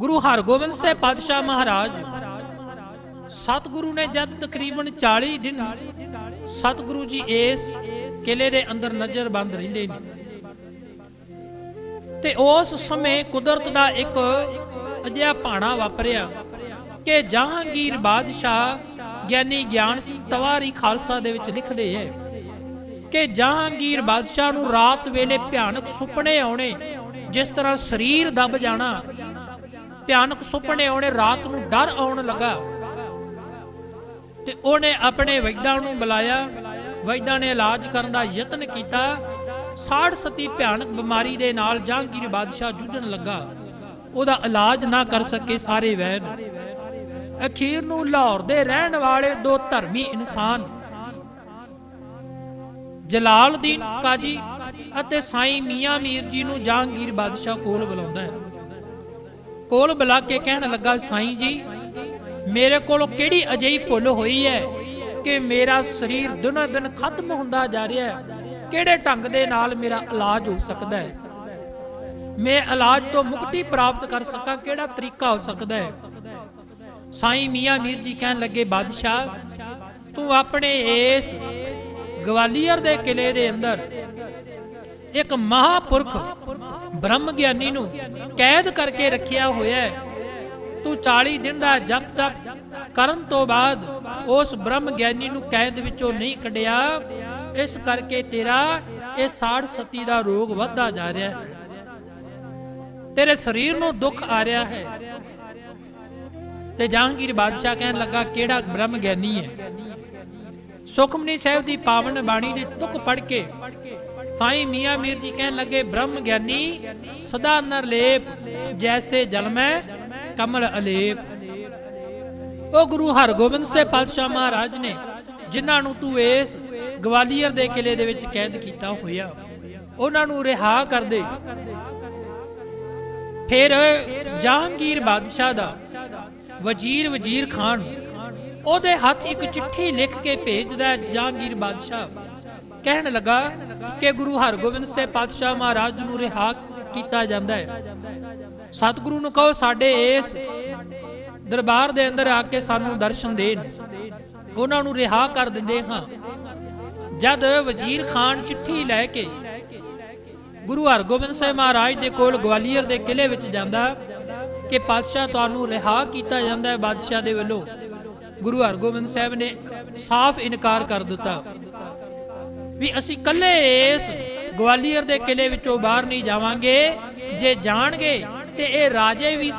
ਗੁਰੂ ਹਰਗੋਬਿੰਦ ਸਾਹਿਬ ਪਾਤਸ਼ਾਹ ਮਹਾਰਾਜ, ਸਤਿਗੁਰੂ ਨੇ ਜਦ ਤਕਰੀਬਨ 40 ਦਿਨ ਸਤਿਗੁਰੂ ਜੀ ਇਸ ਕਿਲੇ ਦੇ ਅੰਦਰ ਨਜ਼ਰਬੰਦ ਰਹਿੰਦੇ ਨੇ। ਤੇ ਉਸ ਸਮੇਂ ਕੁਦਰਤ ਦਾ ਇੱਕ ਅਜਿਹਾ ਭਾਣਾ ਵਾਪਰਿਆ ਕਿ ਜਹਾਂਗੀਰ ਬਾਦਸ਼ਾਹ ਗਿਆਨੀ ਗਿਆਨ ਸਿੰਘ ਤਵਾਰੀ ਖਾਲਸਾ ਦੇ ਵਿੱਚ ਲਿਖਦੇ ਹੈ ਕਿ ਜਹਾਂਗੀਰ ਬਾਦਸ਼ਾਹ ਨੂੰ ਰਾਤ ਵੇਲੇ ਭਿਆਨਕ ਸੁਪਨੇ ਆਉਣੇ, ਜਿਸ ਤਰ੍ਹਾਂ ਸਰੀਰ ਦੱਬ ਜਾਣਾ ਭਿਆਨਕ ਸੁਪਨੇ ਆਉਣੇ ਰਾਤ ਨੂੰ ਡਰ ਆਉਣ ਲੱਗਾ। ਤੇ ਉਹਨੇ ਆਪਣੇ ਵੈਦਾਂ ਨੂੰ ਬੁਲਾਇਆ। ਵੈਦਾਂ ਨੇ ਇਲਾਜ ਕਰਨ ਦਾ ਯਤਨ ਕੀਤਾ। ਸਾੜ ਸਤੀ ਭਿਆਨਕ ਬਿਮਾਰੀ ਦੇ ਨਾਲ ਜਹਾਂਗੀਰ ਬਾਦਸ਼ਾਹ ਜੂਝਣ ਲੱਗਾ। ਉਹਦਾ ਇਲਾਜ ਨਾ ਕਰ ਸਕੇ ਸਾਰੇ ਵੈਦ। ਅਖੀਰ ਨੂੰ ਲਾਹੌਰ ਦੇ ਰਹਿਣ ਵਾਲੇ ਦੋ ਧਰਮੀ ਇਨਸਾਨ, ਜਲਾਲਦੀਨ ਕਾਜੀ ਅਤੇ ਸਾਈਂ ਮੀਆਂ ਮੀਰ ਜੀ ਨੂੰ ਜਹਾਂਗੀਰ ਬਾਦਸ਼ਾਹ ਕੋਲ ਬੁਲਾਉਂਦਾ ਹੈ। ਕੋਲ ਬੁਲਾ ਕੇ ਕਹਿਣ ਲੱਗਾ, ਸਾਈਂ ਜੀ, ਮੇਰੇ ਕੋਲ ਕਿਹੜੀ ਅਜਿਹੀ ਭੁੱਲ ਹੋਈ ਹੈ ਕਿ ਮੇਰਾ ਸਰੀਰ ਦਿਨੋ ਦਿਨ ਖਤਮ ਹੁੰਦਾ ਜਾ ਰਿਹਾ ਹੈ? ਕਿਹੜੇ ਢੰਗ ਦੇ ਨਾਲ ਮੇਰਾ ਇਲਾਜ ਹੋ ਸਕਦਾ ਹੈ? ਮੈਂ ਇਲਾਜ ਤੋਂ ਮੁਕਤੀ ਪ੍ਰਾਪਤ ਕਰ ਸਕਾਂ, ਕਿਹੜਾ ਤਰੀਕਾ ਹੋ ਸਕਦਾ ਹੈ? ਸਾਈਂ ਮੀਆਂ ਮੀਰ ਜੀ ਕਹਿਣ ਲੱਗੇ, ਬਾਦਸ਼ਾਹ, ਤੂੰ ਆਪਣੇ ਇਸ ਗਵਾਲੀਅਰ ਦੇ ਕਿਲੇ ਦੇ ਅੰਦਰ ਇੱਕ ਮਹਾਪੁਰਖ ਬ੍ਰਹਮ ਗਿਆਨੀ ਨੂੰ ਕੈਦ ਕਰਕੇ ਰੱਖਿਆ ਹੋਇਆ ਹੈ। ਤੂੰ 40 ਦਿਨ ਦਾ ਜਪ ਤਪ ਕਰਨ ਤੋਂ ਬਾਅਦ ਉਸ ਬ੍ਰਹਮ ਗਿਆਨੀ ਨੂੰ ਕੈਦ ਵਿੱਚੋਂ ਨਹੀਂ ਕੱਢਿਆ। ਇਸ ਕਰਕੇ ਤੇਰਾ ਇਹ ਸਾੜ ਸਤੀ ਦਾ ਰੋਗ ਵੱਧਦਾ ਜਾ ਰਿਹਾ ਹੈ। ਤੇਰੇ ਸਰੀਰ ਨੂੰ ਦੁੱਖ ਆ ਰਿਹਾ ਹੈ। ਤੇ ਜਹਾਂਗੀਰ ਬਾਦਸ਼ਾਹ ਕਹਿਣ ਲੱਗਾ, ਕਿਹੜਾ ਬ੍ਰਹਮ ਗਿਆਨੀ ਹੈ? ਸੁਖਮਨੀ ਸਾਹਿਬ ਦੀ ਪਾਵਨ ਬਾਣੀ ਦੇ ਤੁਕ ਪੜ ਕੇ ਸਾਈਂ ਮੀਆਂ ਮੀਰ ਜੀ ਕਹਿਣ ਲੱਗੇ, ਬ੍ਰਹਮ ਗਿਆਨੀ, ਸਦਾ ਨਰਲੇਪ ਜੈਸੇ ਜਲ ਕਮਲ ਅਲੇਪ। ਉਹ ਗੁਰੂ ਹਰਗੋਬਿੰਦ ਸਾਹਿਬ ਪਾਤਸ਼ਾਹ ਮਹਾਰਾਜ ਨੇ, ਜਿਨ੍ਹਾਂ ਨੂੰ ਤੂੰ ਇਸ ਗਵਾਲੀਅਰ ਦੇ ਕਿਲੇ ਦੇ ਵਿੱਚ ਕੈਦ ਕੀਤਾ ਹੋਇਆ, ਉਹਨਾਂ ਨੂੰ ਰਿਹਾ ਕਰ ਦੇ। ਫਿਰ ਜਹਾਂਗੀਰ ਬਾਦਸ਼ਾਹ ਦਾ ਵਜ਼ੀਰ ਵਜ਼ੀਰ ਖਾਨ, ਉਹਦੇ ਹੱਥ ਇੱਕ ਚਿੱਠੀ ਲਿਖ ਕੇ ਭੇਜਦਾ ਜਹਾਂਗੀਰ ਬਾਦਸ਼ਾਹ। ਕਹਿਣ ਲੱਗਾ ਕਿ ਗੁਰੂ ਹਰਗੋਬਿੰਦ ਸਾਹਿਬ ਪਾਤਸ਼ਾਹ ਮਹਾਰਾਜ ਨੂੰ ਰਿਹਾ ਕੀਤਾ ਜਾਂਦਾ ਹੈ। ਸਤਿਗੁਰੂ ਨੂੰ ਕਹੋ, ਸਾਡੇ ਇਸ ਦਰਬਾਰ ਦੇ ਅੰਦਰ ਆ ਕੇ ਸਾਨੂੰ ਦਰਸ਼ਨ ਦੇਣ। ਉਹਨਾਂ ਨੂੰ ਰਿਹਾ ਕਰ ਦਿੰਦੇ ਹਾਂ। ਜਦ ਵਜ਼ੀਰ ਖਾਨ ਚਿੱਠੀ ਲੈ ਕੇ ਗੁਰੂ ਹਰਗੋਬਿੰਦ ਸਾਹਿਬ ਮਹਾਰਾਜ ਦੇ ਕੋਲ ਗਵਾਲੀਅਰ ਦੇ ਕਿਲੇ ਵਿੱਚ ਜਾਂਦਾ, ਕਿ ਪਾਤਸ਼ਾਹ ਤੁਹਾਨੂੰ ਰਿਹਾ ਕੀਤਾ ਜਾਂਦਾ ਹੈ ਬਾਦਸ਼ਾਹ ਦੇ ਵੱਲੋਂ, ਗੁਰੂ ਹਰਗੋਬਿੰਦ ਸਾਹਿਬ ਨੇ ਸਾਫ਼ ਇਨਕਾਰ ਕਰ ਦਿੱਤਾ। ਵੀ ਅਸੀਂ ਕੱਲੇ ਇਸ ਗਵਾਲੀਅਰ ਦੇ ਕਿਲੇ ਵਿੱਚੋਂ ਬਾਹਰ ਨਹੀਂ ਜਾਵਾਂਗੇ। ਜੇ ਜਾਣਗੇ ਤੇ ਇਹ ਰਾਜੇ ਵੀ